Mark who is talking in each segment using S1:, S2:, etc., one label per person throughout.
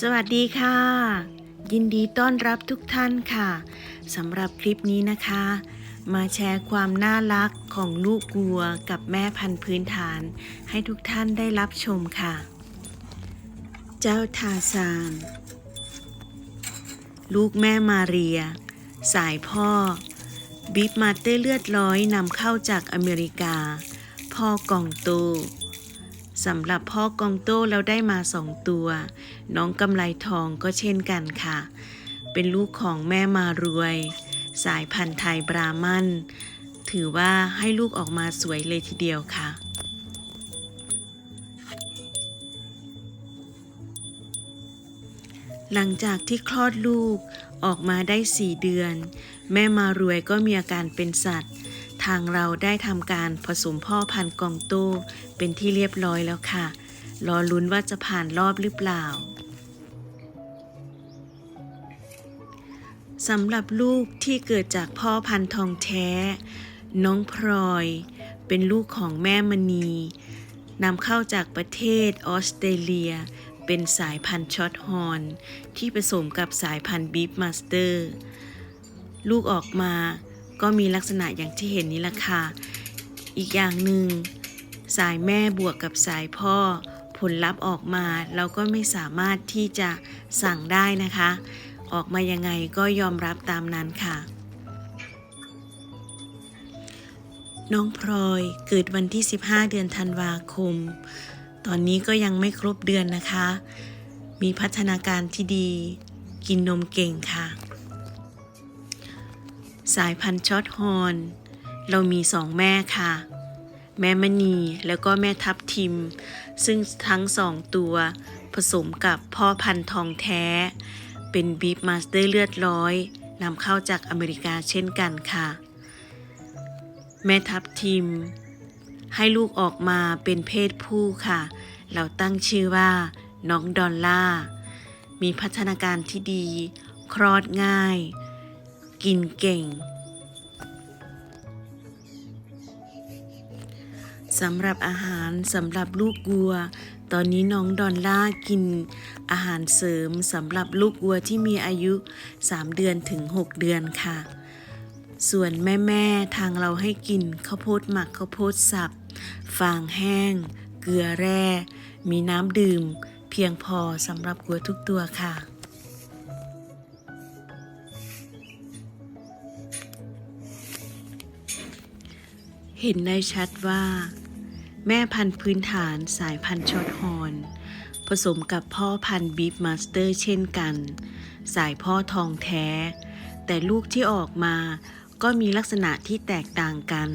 S1: สวัสดีค่ะ ยินดีต้อนรับทุกท่านค่ะสำหรับคลิปนี้นะคะ มาแชร์ความน่ารักของลูกวัวกับแม่พันธุ์พื้นฐาน ให้ทุกท่านได้รับชมค่ะ เจ้าทาซาน ลูกแม่มาเรีย สายพ่อ บิ๊บมาเต้เลือดร้อยนำเข้าจากอเมริกา พ่อกองโต สำหรับพ่อกองโต้เราได้มาสองตัว น้องกำไลทองก็เช่นกันค่ะ เป็นลูกของแม่มารวย สายพันธุ์ไทยบรามัน ถือว่าให้ลูกออกมาสวยเลยทีเดียวค่ะหลังจากที่คลอดลูกออกมาได้สี่เดือน แม่มารวยก็มีอาการเป็นสัตว์ ทางเราได้ทำการผสมพ่อพันกองโต้เป็นที่เรียบร้อยแล้วค่ะ รอลุ้นว่าจะผ่านรอบหรือเปล่าสำหรับลูกที่เกิดจากพ่อพันธุ์ทองแท้ น้องพลอย เป็นลูกของแม่มณีนำเข้าจากประเทศออสเตรเลีย เป็นสายพันธุ์ช็อตฮอนที่ผสมกับสายพันธุ์บีฟมาสเตอร์ ลูกออกมา ก็มีลักษณะอย่างที่เห็นนี้ละค่ะ อีกอย่างหนึ่งสายแม่บวกกับสายพ่อ ผลลัพธ์ออกมาเราก็ไม่สามารถที่จะสั่งได้นะคะ ออกมายังไงก็ยอมรับตามนั้นค่ะ น้องพลอยเกิดวันที่ 15 เดือนธันวาคม ตอนนี้ก็ยังไม่ครบเดือนนะคะ มีพัฒนาการที่ดี กินนมเก่งค่ะ สายพันธุ์ช็อตฮอร์นเรามีสองแม่ค่ะ แม่มณีแล้วก็แม่ทับทิม ซึ่งทั้งสองตัว ผสมกับพ่อพันธุ์ทองแท้ เป็นบีฟมาสเตอร์เลือดร้อยนำเข้าจากอเมริกาเช่นกันค่ะ แม่ทับทิม ให้ลูกออกมาเป็นเพศผู้ค่ะ เราตั้งชื่อว่า น้องดอลล่ามีพัฒนาการที่ดี คลอดง่าย กินเก่งสำหรับอาหารสำหรับลูกวัว ตอนนี้น้องดอลล่ากินอาหารเสริมสำหรับลูกวัวที่มีอายุ 3 เดือนถึง 6 เดือนค่ะ ส่วนแม่แม่ๆทางเราให้กินข้าวโพดหมักข้าวโพดสับ ฟางแห้ง เกลือแร่ มีน้ำดื่ม เพียงพอสำหรับวัวทุกตัวค่ะ เห็นได้ชัดว่า แม่พันธุ์พื้นฐานสายพันธุ์ช็อตฮอน ผสมกับพ่อพันธุ์บีฟมาสเตอร์เช่นกัน สายพ่อทองแท้ แต่ลูกที่ออกมาก็มีลักษณะที่แตกต่างกัน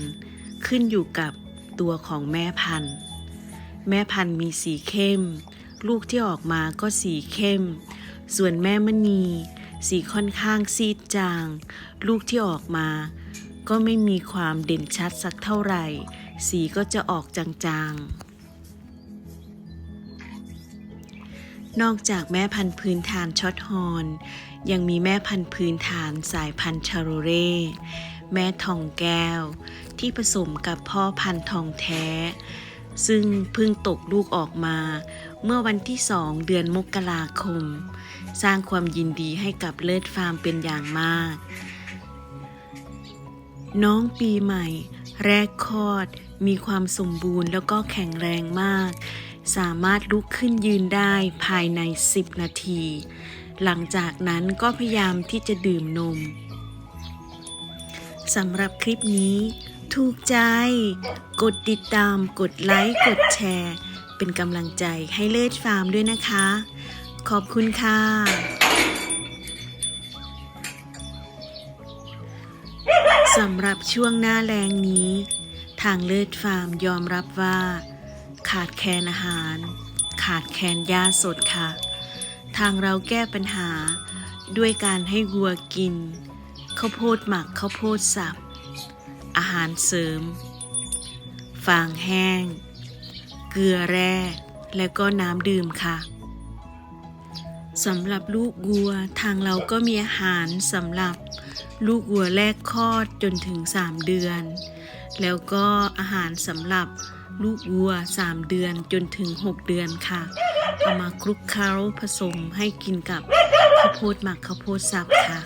S1: ขึ้นอยู่กับตัวของแม่พันธุ์ แม่พันธุ์มีสีเข้ม ลูกที่ออกมาก็สีเข้ม ส่วนแม่มณี สีค่อนข้างซีดจาง ลูกที่ออกมา ก็ไม่มีความเด่นชัดสักเท่าไหร่ สีก็จะออกจางๆ นอกจากแม่พันธุ์พื้นฐานช็อตฮอน ยังมีแม่พันธุ์พื้นฐานสายพันธุ์ชาโรเร่แม่ทองแก้ว ที่ผสมกับพ่อพันธุ์ทองแท้ ซึ่งเพิ่งตกลูกออกมา เมื่อวันที่สองเดือนมกราคม สร้างความยินดีให้กับเลิศฟาร์มเป็นอย่างมาก น้องปีใหม่ แรกคลอด มีความสมบูรณ์แล้วก็แข็งแรงมาก สามารถลุกขึ้นยืนได้ภายใน 10 นาที หลังจากนั้นก็พยายามที่จะดื่มนมสำหรับคลิปนี้ ถูกใจ กดติดตาม กดไลค์ กดแชร์ เป็นกำลังใจให้เลิศฟาร์มด้วยนะคะ ขอบคุณค่ะ สำหรับช่วงหน้าแรงนี้ ทางเลิศฟาร์มยอมรับว่า ขาดแคลนอาหาร ขาดแคลนหญ้าสดค่ะ ทางเราแก้ปัญหาด้วยการให้วัวกินข้าวโพดหมักข้าวโพดสับ อาหารเสริม ฟางแห้ง เกลือแร่ และก็น้ำดื่มค่ะ สำหรับลูกวัวทางเราก็มีอาหารสำหรับลูกวัวแรกคลอดจนถึง 3 เดือน แล้วก็อาหารสำหรับลูกวัว 3 เดือนจนถึง 6 เดือนค่ะ เอามาคลุกเคล้าผสมให้กินกับข้าวโพดหมักข้าวโพดสับค่ะ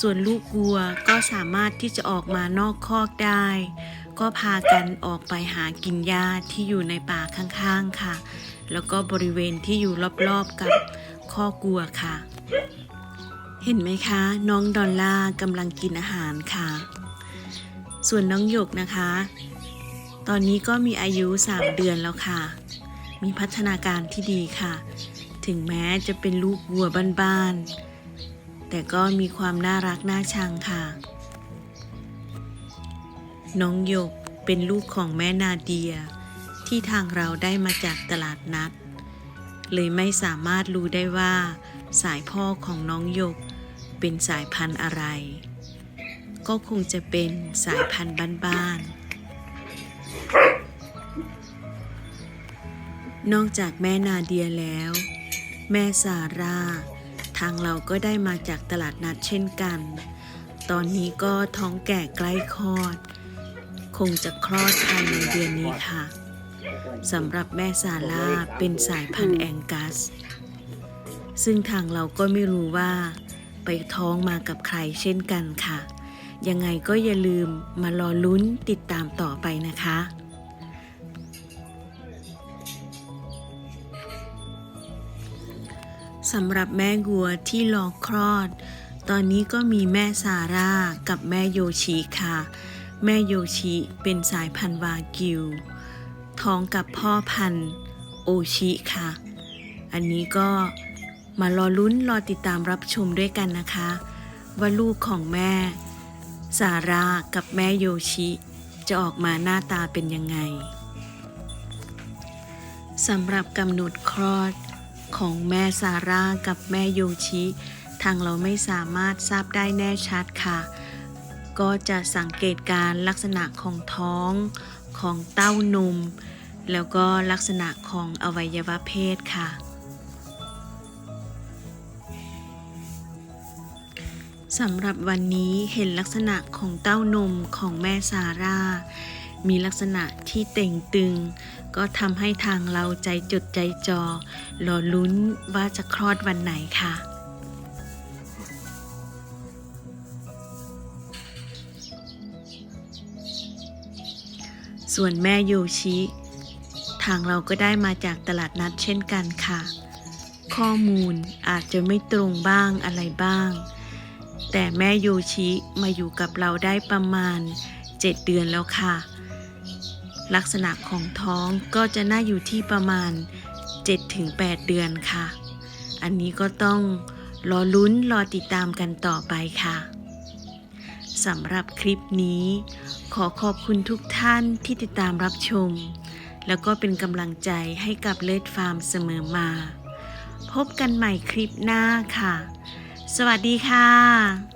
S1: ส่วนลูกวัวก็สามารถที่จะออกมานอกคอกได้ ก็พากันออกไปหากินหญ้าที่อยู่ในป่าข้างๆค่ะ แล้วก็บริเวณที่อยู่รอบๆกับคอกัวค่ะ เห็นไหมคะ น้องดอลล่ากำลังกินอาหารค่ะ ส่วนน้องหยกนะคะ ตอนนี้ก็มีอายุ 3 เดือนแล้วค่ะ มีพัฒนาการที่ดีค่ะ ถึงแม้จะเป็นลูกวัวบ้านๆ แต่ก็มีความน่ารักน่าชังค่ะ น้องหยกเป็นลูกของแม่นาเดีย ที่ทางเราได้มาจากตลาดนัด เลยไม่สามารถรู้ได้ว่า สายพ่อของน้องหยกเป็นสายพันธุ์อะไร ก็คงจะเป็นสายพันธุ์บ้านๆ นอกจากแม่นาเดียแล้ว แม่ซาร่า ทางเราก็ได้มาจากตลาดนัดเช่นกัน ตอนนี้ก็ท้องแก่ใกล้คลอด คงจะคลอดภายในเดือนนี้ค่ะ สำหรับแม่ซาร่าเป็นสายพันธุ์แองกัส ซึ่งทางเราก็ไม่รู้ว่า ไปท้องมากับใครเช่นกันค่ะ ยังไงก็อย่าลืมมารอลุ้นติดตามต่อไปนะคะสำหรับแม่วัวที่รอคลอด ตอนนี้ก็มีแม่ซาร่ากับแม่โยชิค่ะ แม่โยชิเป็นสายพันธุ์วากิว ท้องกับพ่อพันธุ์โอชิค่ะ อันนี้ก็มารอลุ้นรอติดตามรับชมด้วยกันนะคะ ว่าลูกของแม่ซาร่ากับแม่โยชิ จะออกมาหน้าตาเป็นยังไงสำหรับกำหนดคลอดของแม่ซาร่ากับแม่โยชิ ทางเราไม่สามารถทราบได้แน่ชัดค่ะ ก็จะสังเกตการลักษณะของท้องของเต้านม แล้วก็ลักษณะของอวัยวะเพศค่ะ สำหรับวันนี้เห็นลักษณะของเต้านมของแม่ซาร่า มีลักษณะที่เต่งตึง ก็ทำให้ทางเราใจจดใจจอรอลุ้นว่าจะคลอดวันไหนค่ะส่วนแม่โยชิ ทางเราก็ได้มาจากตลาดนัดเช่นกันค่ะ ข้อมูลอาจจะไม่ตรงบ้างอะไรบ้าง แต่แม่โยชิมาอยู่กับเราได้ประมาณ 7 เดือนแล้วค่ะ ลักษณะของท้องก็จะน่าอยู่ที่ประมาณ 7-8 เดือนค่ะ อันนี้ก็ต้องรอลุ้นรอติดตามกันต่อไปค่ะสำหรับคลิปนี้ ขอขอบคุณทุกท่านที่ติดตามรับชม แล้วก็เป็นกำลังใจให้กับเลดฟาร์มเสมอมา พบกันใหม่คลิปหน้าค่ะ สวัสดีค่ะ